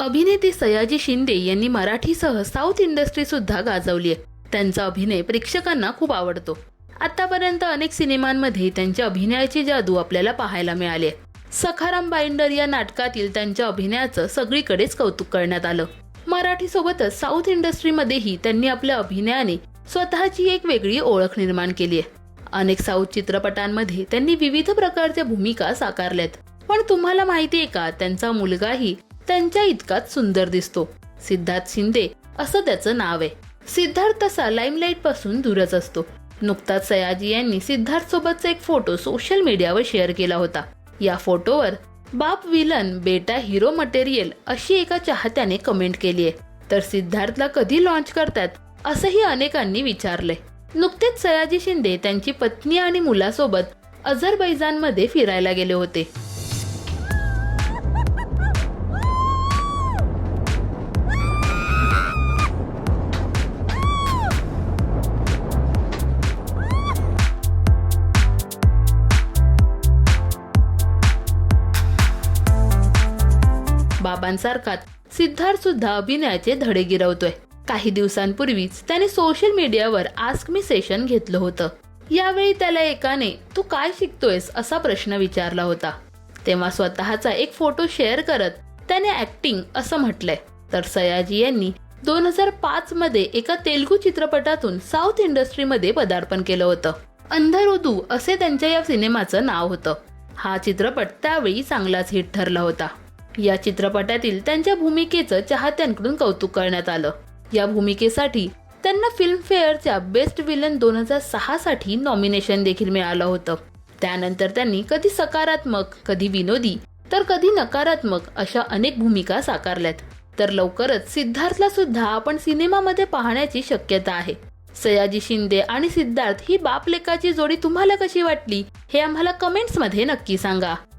अभिनेते सयाजी शिंदे यांनी मराठीसह south industry सुद्धा गाजवली आहे त्यांचा अभिनय प्रेक्षकांना खूप आवडतो. आतापर्यंत अनेक सिनेमांमध्ये त्यांच्या अभिनयाची जादू आपल्याला पाहायला मिळाली सखाराम बाइंडर या नाटकातील त्यांच्या अभिनयाचं सगळीकडेच कौतुक करण्यात आलं. मराठी सोबतच साऊथ इंडस्ट्रीमध्येही त्यांनी आपल्या अभिनयाने स्वतःची एक वेगळी ओळख निर्माण केली आहे अनेक साऊथ चित्रपटांमध्ये त्यांनी विविध प्रकारच्या भूमिका साकारल्यात. पण तुम्हाला माहिती आहे का त्यांचा मुलगाही त्यांच्या इतकाच सुंदर दिसतो. सिद्धार्थ शिंदे असं त्याचं नाव आहे. सिद्धार्थ तसा लाईमलाईटपासून दूरच असतो. नुकताच सयाजी यांनी सिद्धार्थ सोबतचा एक फोटो सोशल मीडियावर शेअर केला होता. या फोटोवर बाप विलन बेटा हिरो मटेरियल अशी एका चाहत्याने कमेंट केली आहे. तर सिद्धार्थला कधी लॉन्च करतात असंही अनेकांनी विचारलंय. नुकतेच सयाजी शिंदे त्यांची पत्नी आणि मुलासोबत अझरबैजानमध्ये फिरायला गेले होते. बाबांसारखाच सिद्धार्थ सुद्धा अभिनयाचे धडे गिरवतोय. काही दिवसांपूर्वीच त्याने सोशल मीडियावर आस्क मी सेशन घेतलं होतं. यावेळी त्याला एकाने तू काय शिकतोयस? असा प्रश्न विचारला होता. तेव्हा स्वतःचा एक फोटो शेअर करत त्याने ऍक्टिंग असं म्हटलंय. तर सयाजी यांनी दोन हजार पाच मध्ये एका तेलगू चित्रपटातून साऊथ इंडस्ट्रीमध्ये पदार्पण केलं होतं. अंधरुदू असे त्यांच्या या सिनेमाचं नाव होतं. हा चित्रपट त्यावेळी चांगलाच हिट ठरला होता. या चित्रपटातील त्यांच्या भूमिकेचं चाहत्यांकडून कौतुक करण्यात आलं. या भूमिकेसाठी त्यांना फिल्मफेअरच्या बेस्ट विलन दोन हजार सहा साठी नॉमिनेशन देखील मिळालं होतं. त्यानंतर त्यांनी कधी सकारात्मक कधी विनोदी तर कधी नकारात्मक अशा अनेक भूमिका साकारल्यात. तर लवकरच सिद्धार्थला सुद्धा आपण सिनेमामध्ये पाहण्याची शक्यता आहे. सयाजी शिंदे आणि सिद्धार्थ ही बापलेकाची जोडी तुम्हाला कशी वाटली हे आम्हाला कमेंट्समध्ये नक्की सांगा.